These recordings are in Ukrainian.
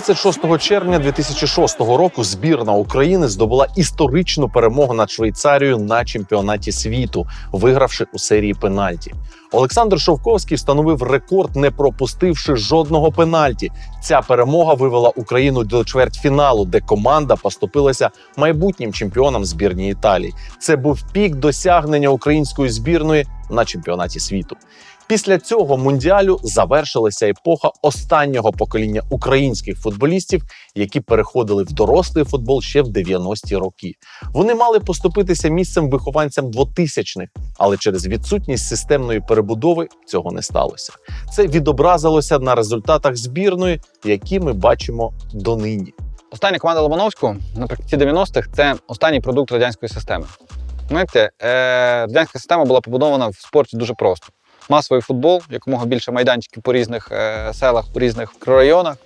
26 червня 2006 року збірна України здобула історичну перемогу над Швейцарією на чемпіонаті світу, вигравши у серії пенальті. Олександр Шовковський встановив рекорд, не пропустивши жодного пенальті. Ця перемога вивела Україну до чвертьфіналу, де команда поступилася майбутнім чемпіонам збірні Італії. Це був пік досягнення української збірної на чемпіонаті світу. Після цього мундіалю завершилася епоха останнього покоління українських футболістів, які переходили в дорослий футбол ще в 90-ті роки. Вони мали поступитися місцем вихованцям 2000-х, але через відсутність системної перебудови цього не сталося. Це відобразилося на результатах збірної, які ми бачимо донині. Остання команда Лобановського наприкінці 90-х це останній продукт радянської системи. Знаєте, е, радянська система була побудована в спорті дуже просто. Масовий футбол, якомога більше майданчиків по різних е, селах, по різних районах.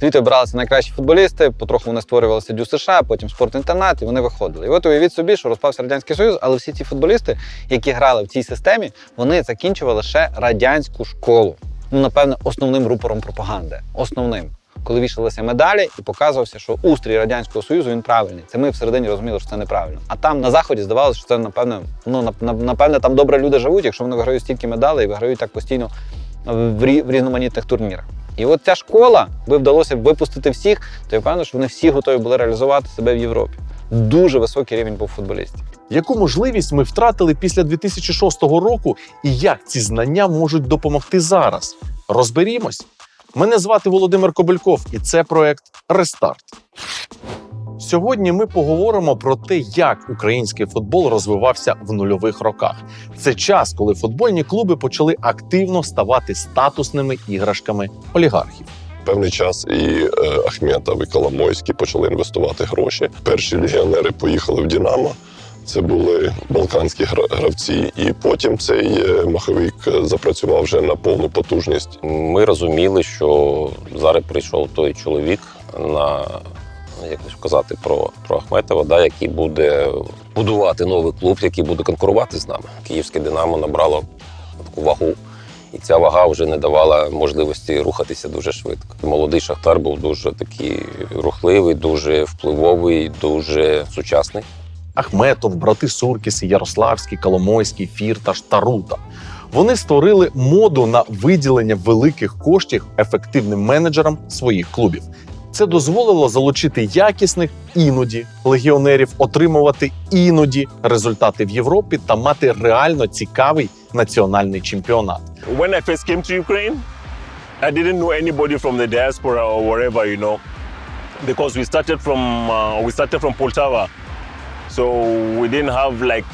Звідти обиралися найкращі футболісти, потроху вони створювалися Дю США, потім спортінтернат, і вони виходили. І от уявіть собі, що розпався Радянський Союз, але всі ці футболісти, які грали в цій системі, вони закінчували ще радянську школу. Ну, напевне, основним рупором пропаганди. Основним. Коли вішалися медалі і показувався, що устрій радянського союзу він правильний. Це ми всередині розуміли, що це неправильно. А там на заході здавалося, що це напевне, ну нап- нап- напевне, там добре люди живуть, якщо вони виграють стільки медалей і виграють так постійно в різноманітних турнірах. І от ця школа, би вдалося випустити всіх, то я впевнений, що вони всі готові були реалізувати себе в Європі. Дуже високий рівень був футболістів. Яку можливість ми втратили після 2006 року, і як ці знання можуть допомогти зараз? Розберімось. Мене звати Володимир Кобельков, і це проект Рестарт. Сьогодні ми поговоримо про те, як український футбол розвивався в нульових роках. Це час, коли футбольні клуби почали активно ставати статусними іграшками олігархів. Певний час і е, Ахметов, і Коломойський почали інвестувати гроші. Перші легіонери поїхали в Дінамо. Це були балканські гра- гравці, і потім цей е, маховик е, запрацював вже на повну потужність. Ми розуміли, що зараз прийшов той чоловік на як би сказати про, про Ахметова, да, який буде будувати новий клуб, який буде конкурувати з нами. Київське Динамо набрало таку вагу, і ця вага вже не давала можливості рухатися дуже швидко. Молодий шахтар був дуже такий рухливий, дуже впливовий, дуже сучасний. Ахметов, брати Суркіси, Ярославський, Коломойський, Фірташ, Тарута. Вони створили моду на виділення великих коштів ефективним менеджерам своїх клубів. Це дозволило залучити якісних іноді легіонерів, отримувати іноді результати в Європі та мати реально цікавий національний чемпіонат. when I first came to Ukraine, I didn't know anybody from the diaspora or wherever, you know, because we started from uh, we started from Poltava, so we didn't have like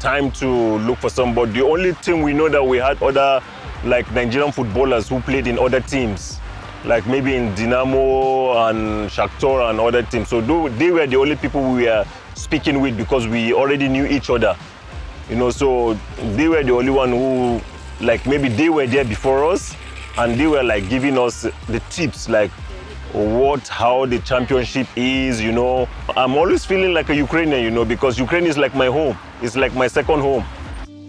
time to look for somebody. The only thing we know that we had other like Nigerian footballers who played in other teams, like maybe in Dinamo and Shakhtar and other teams. So they were the only people we were speaking with because we already knew each other you know so they were the only one who like maybe they were there before us and they were like giving us the tips like what how the championship is you know i'm always feeling like a ukrainian you know because ukraine is like my home it's like my second home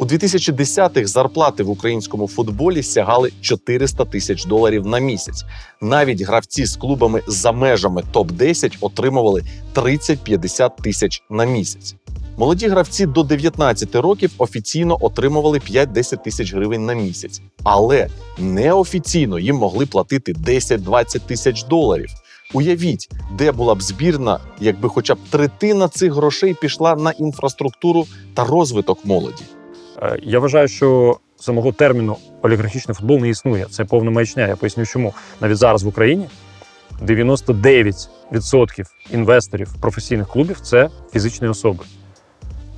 У 2010-х зарплати в українському футболі сягали 400 тисяч доларів на місяць. Навіть гравці з клубами за межами топ-10 отримували 30-50 тисяч на місяць. Молоді гравці до 19 років офіційно отримували 5-10 тисяч гривень на місяць, але неофіційно їм могли платити 10-20 тисяч доларів. Уявіть, де була б збірна, якби хоча б третина цих грошей пішла на інфраструктуру та розвиток молоді. Е, Я вважаю, що самого терміну олігархічний футбол не існує. Це повна маячня. Я поясню, чому навіть зараз в Україні 99% інвесторів професійних клубів це фізичні особи.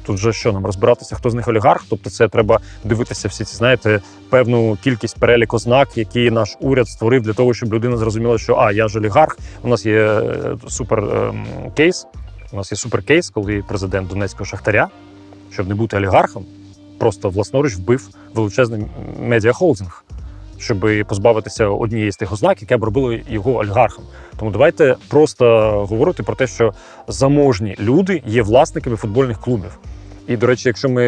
Тут же що нам розбиратися, хто з них олігарх? Тобто, це треба дивитися всі ці, знаєте, певну кількість перелік ознак, які наш уряд створив для того, щоб людина зрозуміла, що а я ж олігарх. У нас є е, супер ем, кейс. У нас є супер кейс, коли президент Донецького шахтаря, щоб не бути олігархом, просто власноруч вбив величезний медіахолдинг, щоб позбавитися однієї з тих ознак, яке б робило його олігархом. Тому давайте просто говорити про те, що заможні люди є власниками футбольних клубів. І, до речі, якщо ми,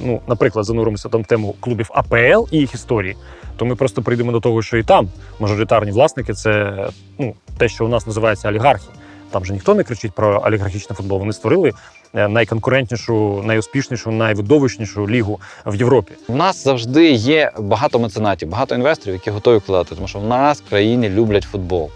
ну, наприклад, зануримося там в тему клубів АПЛ і їх історії, то ми просто прийдемо до того, що і там мажоритарні власники це ну, те, що у нас називається олігархи. Там же ніхто не кричить про олігархічний футбол. Вони створили е, найконкурентнішу, найуспішнішу, найвидовищнішу лігу в Європі. У нас завжди є багато меценатів, багато інвесторів, які готові вкладати, тому що в нас в країні люблять футбол.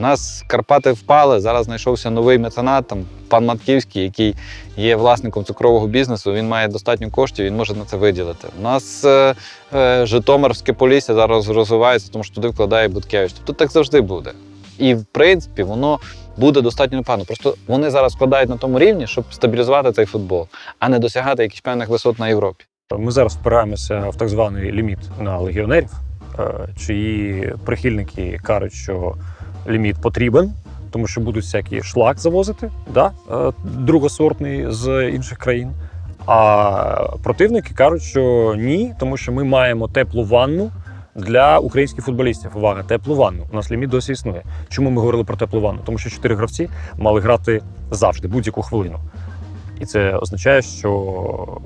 У нас Карпати впали. Зараз знайшовся новий меценат, там пан Матківський, який є власником цукрового бізнесу. Він має достатньо коштів, він може на це виділити. У нас е, е, Житомирське Полісся зараз розвивається, тому що туди вкладає Буткевич. Тобто так завжди буде. І в принципі воно буде достатньо непогано. Просто вони зараз вкладають на тому рівні, щоб стабілізувати цей футбол, а не досягати якихось певних висот на Європі. Ми зараз впираємося в так званий ліміт на легіонерів, е, чиї прихильники кажуть, що ліміт потрібен, тому що будуть всякі шлак завозити, да? е, другосортний з інших країн. А противники кажуть, що ні, тому що ми маємо теплу ванну для українських футболістів. Увага, теплу ванну. У нас ліміт досі існує. Чому ми говорили про теплу ванну? Тому що чотири гравці мали грати завжди, будь-яку хвилину. І це означає, що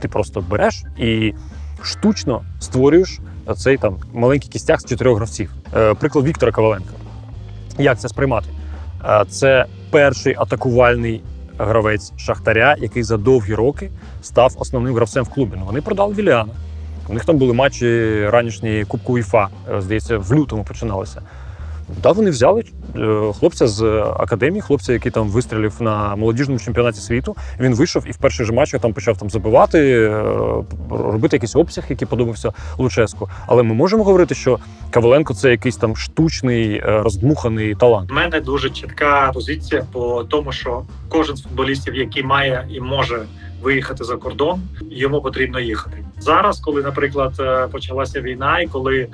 ти просто береш і штучно створюєш цей там маленький кістяк з чотирьох гравців. Е, приклад Віктора Коваленка. Як це сприймати? Е, це перший атакувальний гравець Шахтаря, який за довгі роки став основним гравцем в клубі. Ну, вони продали Віліана. У них там були матчі ранішні Кубку УЄФА, е, здається, в лютому починалися. Да, вони взяли е, хлопця з академії, хлопця, який там вистрілив на молодіжному чемпіонаті світу. Він вийшов і в перших же матчах там почав там забивати, е, робити якийсь обсяг, який подобався Луческу. Але ми можемо говорити, що Каваленко це якийсь там штучний, роздмуханий талант. У мене дуже чітка позиція по тому, що кожен з футболістів, який має і може виїхати за кордон, йому потрібно їхати зараз. Коли, наприклад, е, почалася війна, і коли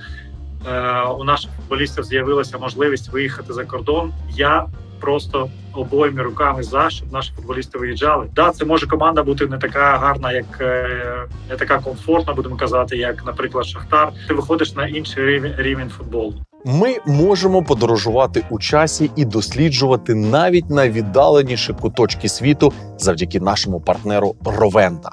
е, у наших футболістів з'явилася можливість виїхати за кордон, я просто обоїми руками за щоб наші футболісти виїжджали. Да, це може команда бути не така гарна, як е, не така комфортна, будемо казати, як, наприклад, Шахтар. Ти виходиш на інший рівень, рівень футболу. Ми можемо подорожувати у часі і досліджувати навіть найвіддаленіші куточки світу завдяки нашому партнеру Ровента.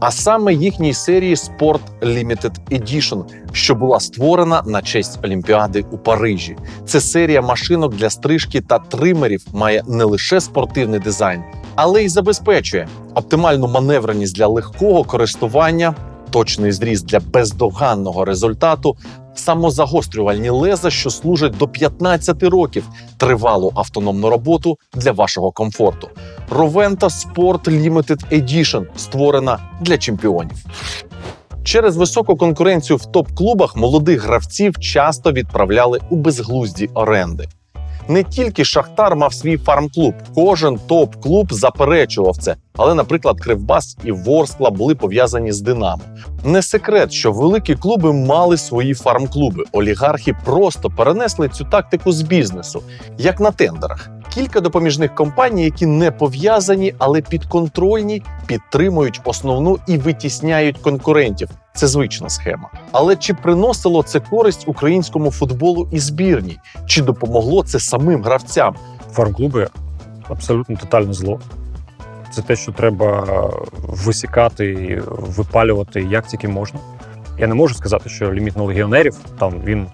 А саме їхній серії Sport Limited Edition, що була створена на честь Олімпіади у Парижі. Це серія машинок для стрижки та тримерів має не лише спортивний дизайн, але й забезпечує оптимальну маневреність для легкого користування, точний зріз для бездоганного результату, самозагострювальні леза, що служать до 15 років, тривалу автономну роботу для вашого комфорту. Ровента Sport Limited Edition створена для чемпіонів. Через високу конкуренцію в топ-клубах молодих гравців часто відправляли у безглузді оренди. Не тільки Шахтар мав свій фарм-клуб, кожен топ-клуб заперечував це. Але, наприклад, Кривбас і Ворскла були пов'язані з Динамо. Не секрет, що великі клуби мали свої фарм-клуби. Олігархи просто перенесли цю тактику з бізнесу, як на тендерах. Кілька допоміжних компаній, які не пов'язані, але підконтрольні, підтримують основну і витісняють конкурентів. Це звична схема. Але чи приносило це користь українському футболу і збірній? Чи допомогло це самим гравцям? Фарм-клуби абсолютно тотальне зло. Це те, що треба висікати, випалювати як тільки можна. Я не можу сказати, що ліміт на легіонерів там він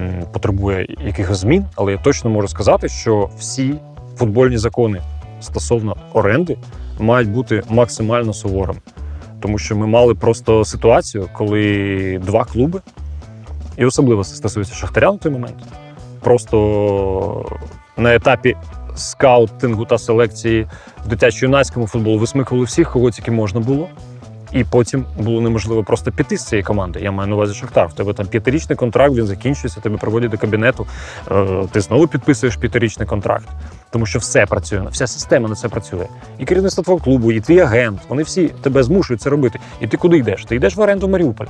м, потребує якихось змін, але я точно можу сказати, що всі футбольні закони стосовно оренди мають бути максимально суворими. Тому що ми мали просто ситуацію, коли два клуби, і особливо це стосується Шахтаря на той момент, просто на етапі скаутингу та селекції в дитячо-юнацькому футболу висмикували всіх, кого тільки можна було. І потім було неможливо просто піти з цієї команди. Я маю на увазі Шахтар. В тебе там п'ятирічний контракт, він закінчується, тебе проводять до кабінету. е, Ти знову підписуєш п'ятирічний контракт, тому що все працює, вся система на це працює. І керівництво твого клубу, і твій агент. Вони всі тебе змушують це робити. І ти куди йдеш? Ти йдеш в оренду Маріуполь.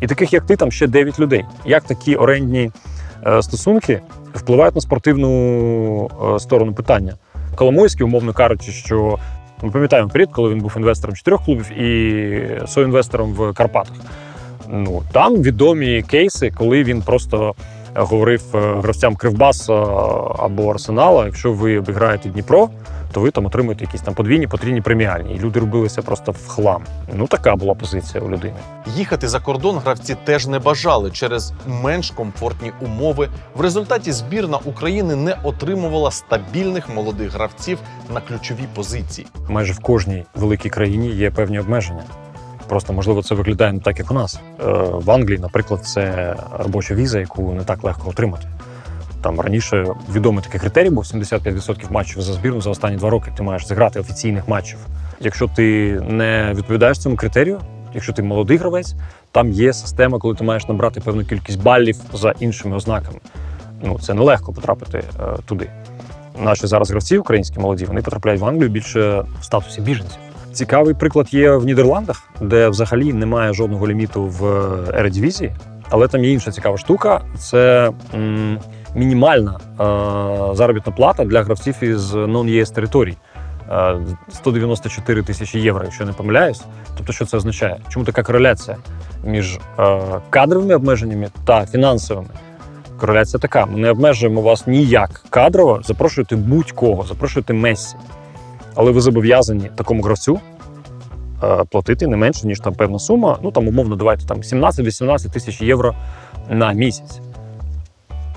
І таких, як ти, там ще 9 людей. Як такі орендні е, стосунки впливають на спортивну е, сторону питання? Коломойський, умовно кажучи, що ми пам'ятаємо період, коли він був інвестором чотирьох клубів і соінвестором в Карпатах. Ну там відомі кейси, коли він просто говорив е, гравцям Кривбаса або Арсенала: якщо ви обіграєте Дніпро, то ви там отримуєте якісь там подвійні, потрійні преміальні. І люди робилися просто в хлам. Ну така була позиція у людини. Їхати за кордон гравці теж не бажали через менш комфортні умови. В результаті збірна України не отримувала стабільних молодих гравців на ключові позиції. майже в кожній великій країні є певні обмеження. Просто можливо це виглядає не так, як у нас. Е, В Англії, наприклад, це робоча віза, яку не так легко отримати. Там раніше відомий такий критерій був 75% матчів за збірну за останні два роки. Ти маєш зіграти офіційних матчів. Якщо ти не відповідаєш цьому критерію, якщо ти молодий гравець, там є система, коли ти маєш набрати певну кількість балів за іншими ознаками. Ну це нелегко потрапити е, туди наші зараз гравці українські молоді, вони потрапляють в Англію більше в статусі біженців. Цікавий приклад є в Нідерландах, де взагалі немає жодного ліміту в ередивізії, але там є інша цікава штука. Це м, мінімальна е, заробітна плата для гравців із non-ЄС територій. Е, 194 тисячі євро, якщо не помиляюсь. Тобто, що це означає? Чому така кореляція між е, кадровими обмеженнями та фінансовими? Кореляція така: ми не обмежуємо вас ніяк кадрово, запрошуєте будь-кого, запрошуєте Мессі. Але ви зобов'язані такому гравцю е, платити не менше, ніж там певна сума. Ну там умовно, давайте там 17-18 тисяч євро на місяць.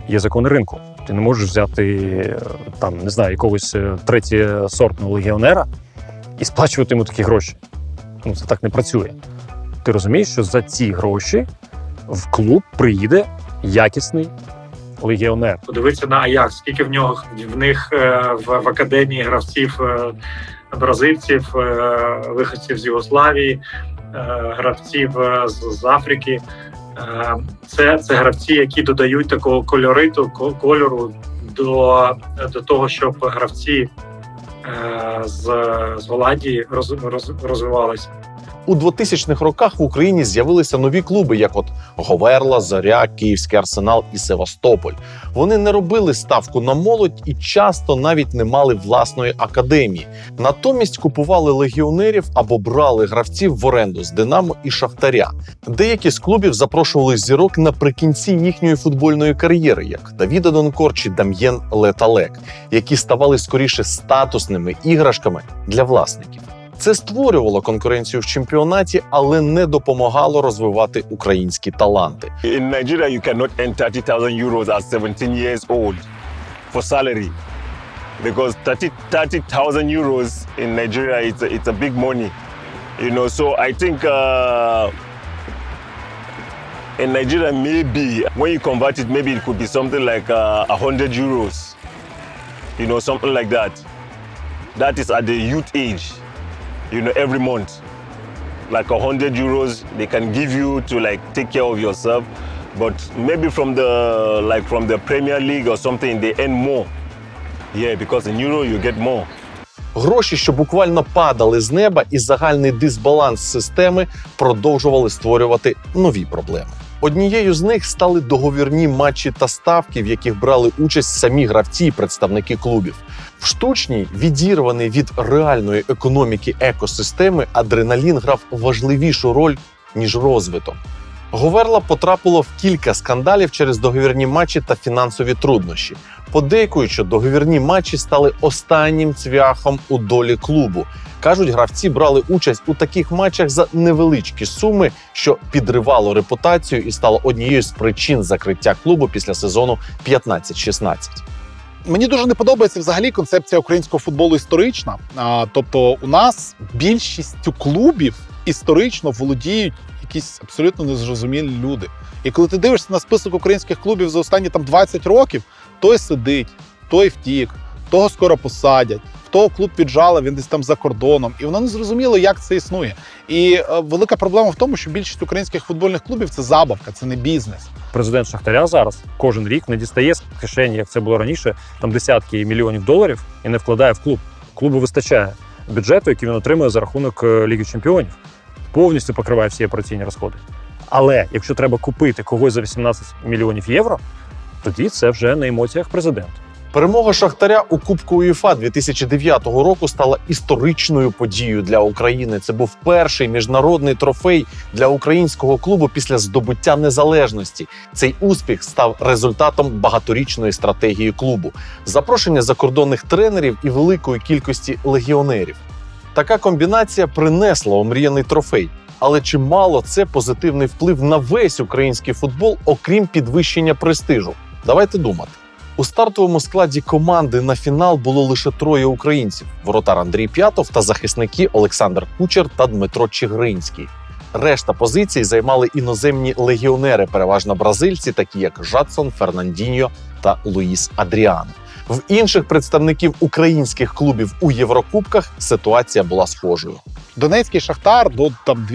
Є закони ринку. Ти не можеш взяти е, там, не знаю, якогось е, третєсортного легіонера і сплачувати йому такі гроші. Ну, це так не працює. Ти розумієш, що за ці гроші в клуб приїде якісний легіонер. Подивитися на Аякс, скільки в нього в них е, в, в академії гравців бразильців, виходців з Югославії, гравців з, з Африки. Е, Це, це гравці, які додають такого кольориту, ко- кольору до, до того, щоб гравці е, з, з Голландії роз, роз, розвивалися. У 2000-х роках в Україні з'явилися нові клуби, як от Говерла, Зоря, Київський арсенал і Севастополь. Вони не робили ставку на молодь і часто навіть не мали власної академії. Натомість купували легіонерів або брали гравців в оренду з Динамо і Шахтаря. Деякі з клубів запрошували зірок наприкінці їхньої футбольної кар'єри, як Давіда Донкор чи Дам'єн Леталек, які ставали скоріше статусними іграшками для власників. Це створювало конкуренцію в чемпіонаті, але не допомагало розвивати українські таланти. In Nigeria, you cannot earn 30,000 euros at 17 years old for salary because 30 30,000 euros in Nigeria it's a, it's a big money, you know. So I think uh, in Nigeria maybe when you convert it, maybe it could be something like uh, 100 euros, you know, something like that. That is at the youth age, you know, every month like 100 euros they can give you to like take care of yourself but maybe from the like from the premier league or something they earn more yeah because in euro you get more Гроші, що буквально падали з неба, і загальний дисбаланс системи продовжували створювати нові проблеми. Однією з них стали договірні матчі та ставки, в яких брали участь самі гравці і представники клубів. В штучній, відірваний від реальної економіки екосистеми, адреналін грав важливішу роль ніж розвиток. Говерла потрапило в кілька скандалів через договірні матчі та фінансові труднощі. Подейкують, що договірні матчі стали останнім цвяхом у долі клубу. Кажуть, гравці брали участь у таких матчах за невеличкі суми, що підривало репутацію і стало однією з причин закриття клубу після сезону 15-16. Мені дуже не подобається взагалі концепція українського футболу історична. А, тобто, у нас більшістю клубів історично володіють якісь абсолютно незрозумілі люди. І коли ти дивишся на список українських клубів за останні там 20 років, той сидить, той втік, того скоро посадять. Того клуб піджала, він десь там за кордоном, і воно не зрозуміло, як це існує. І е, велика проблема в тому, що більшість українських футбольних клубів це забавка, це не бізнес. Президент Шахтаря зараз кожен рік не дістає з кишені, як це було раніше, там десятки мільйонів доларів і не вкладає в клуб. Клубу вистачає бюджету, який він отримує за рахунок е, Ліги Чемпіонів. Повністю покриває всі операційні розходи. Але якщо треба купити когось за 18 мільйонів євро, тоді це вже на емоціях президента. Перемога Шахтаря у Кубку УЄФА 2009 року стала історичною подією для України. Це був перший міжнародний трофей для українського клубу після здобуття незалежності. Цей успіх став результатом багаторічної стратегії клубу, запрошення закордонних тренерів і великої кількості легіонерів. Така комбінація принесла омріяний трофей. Але чи мало це позитивний вплив на весь український футбол, окрім підвищення престижу? Давайте думати. У стартовому складі команди на фінал було лише троє українців: воротар Андрій П'ятов та захисники Олександр Кучер та Дмитро Чигринський. Решта позицій займали іноземні легіонери, переважно бразильці, такі як Жадсон, Фернандіньо та Луїс Адріано. В інших представників українських клубів у Єврокубках ситуація була схожою. Донецький Шахтар до там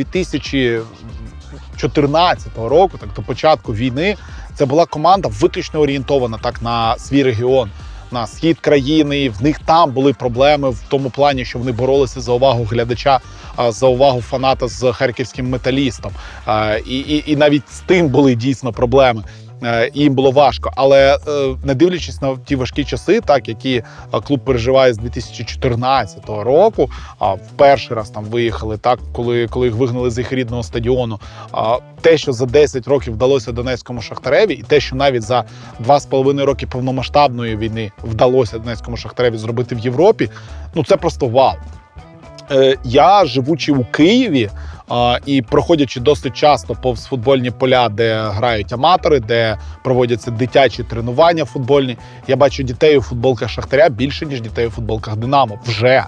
2014 року, так до початку війни, це була команда виключно орієнтована так на свій регіон, на схід країни. В них там були проблеми в тому плані, що вони боролися за увагу глядача, за увагу фаната з харківським металістом. І, і, і навіть з тим були дійсно проблеми. Е, і Їм було важко, але е, не дивлячись на ті важкі часи, так які е, клуб переживає з 2014 року, а в перший раз там виїхали, так коли, коли їх вигнали з їх рідного стадіону. А те, що за 10 років вдалося Донецькому Шахтареві, і те, що навіть за 2,5 роки повномасштабної війни вдалося Донецькому Шахтареві зробити в Європі, ну це просто вау. Я живучи у Києві і проходячи досить часто повз футбольні поля, де грають аматори, де проводяться дитячі тренування футбольні, я бачу дітей у футболках Шахтаря більше, ніж дітей у футболках Динамо. Вже.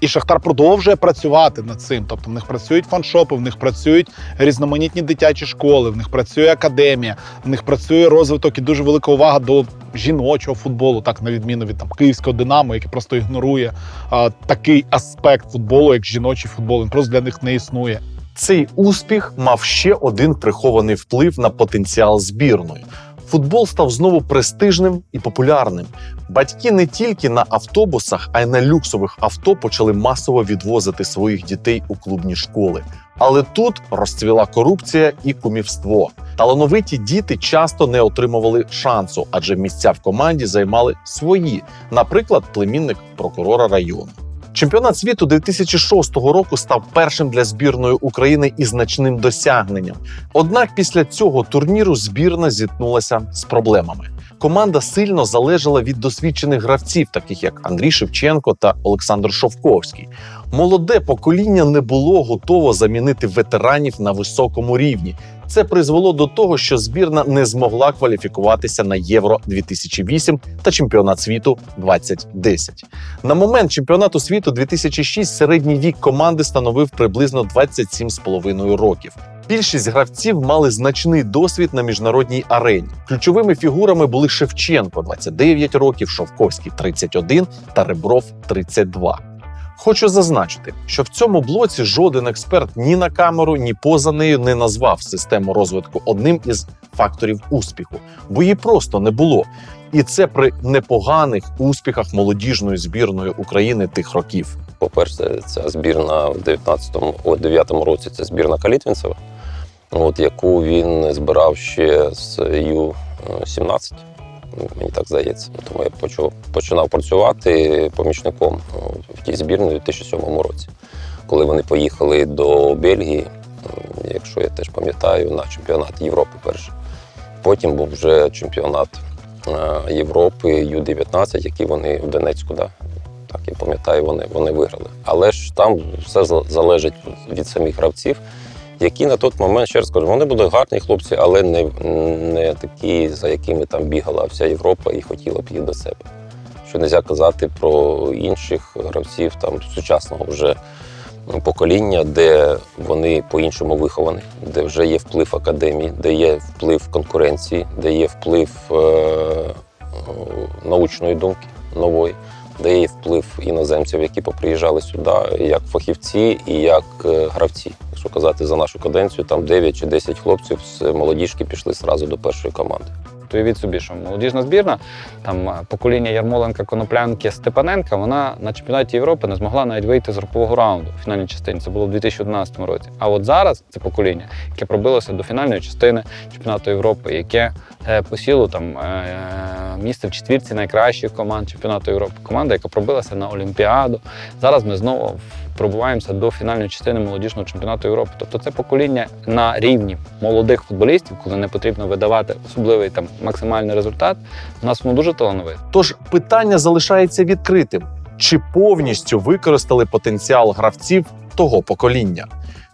І Шахтар продовжує працювати над цим. Тобто в них працюють фаншопи, в них працюють різноманітні дитячі школи, в них працює академія, в них працює розвиток і дуже велика увага до жіночого футболу, так на відміну від там київського динамо, яке просто ігнорує а, такий аспект футболу, як жіночий футбол. Він просто для них не існує. Цей успіх мав ще один прихований вплив на потенціал збірної. Футбол став знову престижним і популярним. Батьки не тільки на автобусах, а й на люксових авто почали масово відвозити своїх дітей у клубні школи. Але тут розцвіла корупція і кумівство. Талановиті діти часто не отримували шансу, адже місця в команді займали свої, наприклад, племінник прокурора району. Чемпіонат світу 2006 року став першим для збірної України і значним досягненням. Однак після цього турніру збірна зіткнулася з проблемами. Команда сильно залежала від досвідчених гравців, таких як Андрій Шевченко та Олександр Шовковський. Молоде покоління не було готово замінити ветеранів на високому рівні. Це призвело до того, що збірна не змогла кваліфікуватися на Євро 2008 та чемпіонат світу 2010. На момент чемпіонату світу 2006 середній вік команди становив приблизно 27,5 років. Більшість гравців мали значний досвід на міжнародній арені. Ключовими фігурами були Шевченко 29 років, Шовковський 31 та Ребров 32. Хочу зазначити, що в цьому блоці жоден експерт ні на камеру, ні поза нею не назвав систему розвитку одним із факторів успіху, бо її просто не було. І це при непоганих успіхах молодіжної збірної України тих років. По-перше, ця збірна в 19-му, о, 9-му році це збірна Калітвінцева, от, яку він збирав ще з Ю-17, мені так здається. Тому я починав працювати помічником в тій збірні у 2007 році, коли вони поїхали до Бельгії, якщо я теж пам'ятаю, на чемпіонат Європи перший. Потім був вже чемпіонат е, Європи Ю-19, який вони в Донецьку, да, так я пам'ятаю, вони, вони виграли. Але ж там все залежить від самих гравців, які на той момент, ще раз кажу, вони були гарні хлопці, але не, не такі, за якими там бігала вся Європа і хотіла б їх до себе. Що не можна казати про інших гравців там сучасного вже покоління, де вони по-іншому виховані, де вже є вплив академії, де є вплив конкуренції, де є вплив е- е- научної думки нової де є вплив іноземців, які поприїжджали сюди, як фахівці і як е, гравці. Якщо казати за нашу каденцію, там 9 чи 10 хлопців з молодіжки пішли зразу до першої команди. От уявіть собі, що молодіжна збірна, там е, покоління Ярмоленка, Коноплянки, Степаненка, вона на чемпіонаті Європи не змогла навіть вийти з групового раунду в фінальній частині. Це було в 2011 році. А от зараз це покоління, яке пробилося до фінальної частини чемпіонату Європи, яке е, посіло там е, місце в четвірці найкращих команд чемпіонату Європи. Команда, яка пробилася на Олімпіаду. Зараз ми знову пробуваємося до фінальної частини молодіжного чемпіонату Європи. Тобто це покоління на рівні молодих футболістів, коли не потрібно видавати особливий там максимальний результат. У нас воно дуже талановите. Тож питання залишається відкритим: чи повністю використали потенціал гравців того покоління?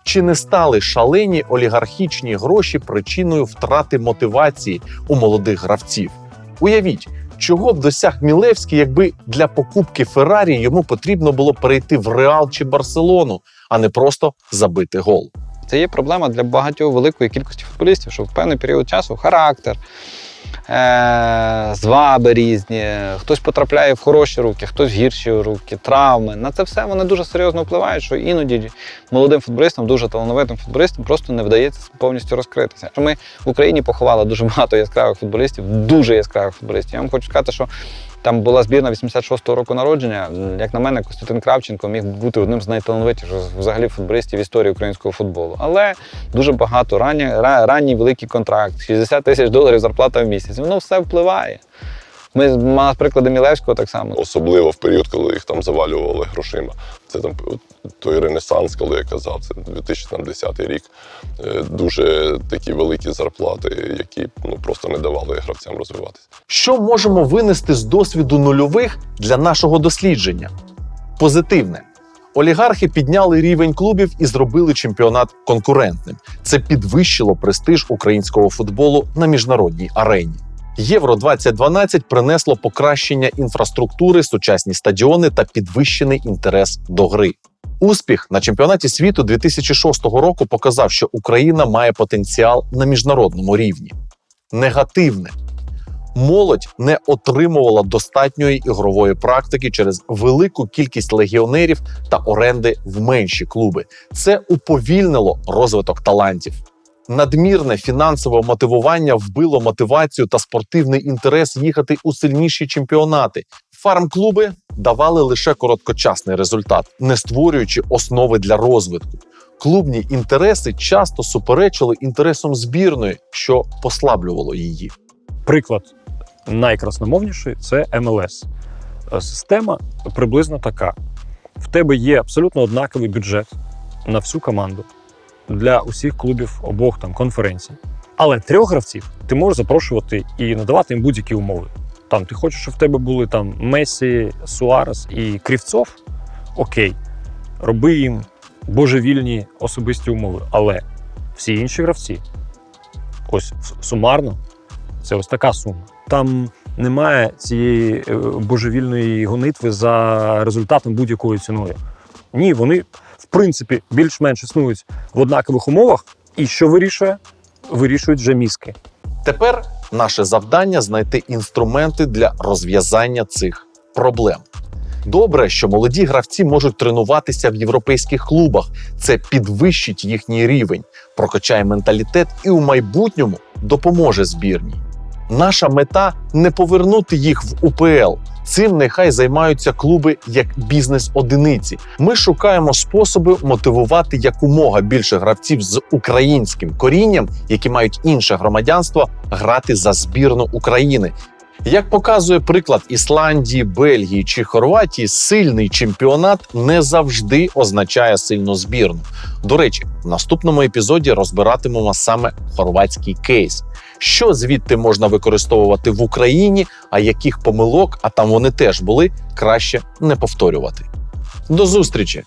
Чи не стали шалені олігархічні гроші причиною втрати мотивації у молодих гравців? Уявіть, чого б досяг Мілевський, якби для покупки Феррарі йому потрібно було перейти в Реал чи Барселону, а не просто забити гол. Це є проблема для багатьох великої кількості футболістів, що в певний період часу характер, зваби різні, хтось потрапляє в хороші руки, хтось в гірші руки, травми. На це все вони дуже серйозно впливають, що іноді молодим футболістам, дуже талановитим футболістам просто не вдається повністю розкритися. Ми в Україні поховали дуже багато яскравих футболістів, дуже яскравих футболістів. Я вам хочу сказати, що там була збірна 86-го року народження. Як на мене, Костянтин Кравченко міг бути одним з найталановитіших взагалі футболістів в історії українського футболу. Але дуже багато ранні, ранній великий контракт, 60 тисяч доларів зарплата в місяць. Воно все впливає. Ми мали приклади Мілевського так само. Особливо в період, коли їх там завалювали грошима. Це там той ренесанс, коли я казав, це 2010 рік. Е, Дуже такі великі зарплати, які ну просто не давали гравцям розвиватися. Що можемо винести з досвіду нульових для нашого дослідження? Позитивне. Олігархи підняли рівень клубів і зробили чемпіонат конкурентним. Це підвищило престиж українського футболу на міжнародній арені. Євро 2012 принесло покращення інфраструктури, сучасні стадіони та підвищений інтерес до гри. Успіх на чемпіонаті світу 2006 року показав, що Україна має потенціал на міжнародному рівні. Негативне молодь не отримувала достатньої ігрової практики через велику кількість легіонерів та оренди в менші клуби. Це уповільнило розвиток талантів. Надмірне фінансове мотивування вбило мотивацію та спортивний інтерес їхати у сильніші чемпіонати. Фарм-клуби давали лише короткочасний результат, не створюючи основи для розвитку. Клубні інтереси часто суперечили інтересам збірної, що послаблювало її. Приклад найкрасномовніший це МЛС. Система приблизно така: в тебе є абсолютно однаковий бюджет на всю команду для усіх клубів обох там конференцій. Але трьох гравців ти можеш запрошувати і надавати їм будь-які умови. Там ти хочеш, щоб в тебе були там Месі, Суарес і Крівцов. Окей, роби їм божевільні особисті умови. Але всі інші гравці, ось сумарно, це ось така сума. Там немає цієї е, божевільної гонитви за результатом будь-якою ціною. Ні, вони принципі більш-менш існують в однакових умовах, і що вирішує? Вирішують вже мізки. Тепер наше завдання знайти інструменти для розв'язання цих проблем. Добре, що молоді гравці можуть тренуватися в європейських клубах. Це підвищить їхній рівень, прокачає менталітет і у майбутньому допоможе збірній. Наша мета не повернути їх в УПЛ. Цим нехай займаються клуби як бізнес-одиниці. Ми шукаємо способи мотивувати якомога більше гравців з українським корінням, які мають інше громадянство, грати за збірну України. Як показує приклад Ісландії, Бельгії чи Хорватії, сильний чемпіонат не завжди означає сильну збірну. До речі, в наступному епізоді розбиратимемо саме хорватський кейс. Що звідти можна використовувати в Україні, а яких помилок, а там вони теж були, краще не повторювати. До зустрічі!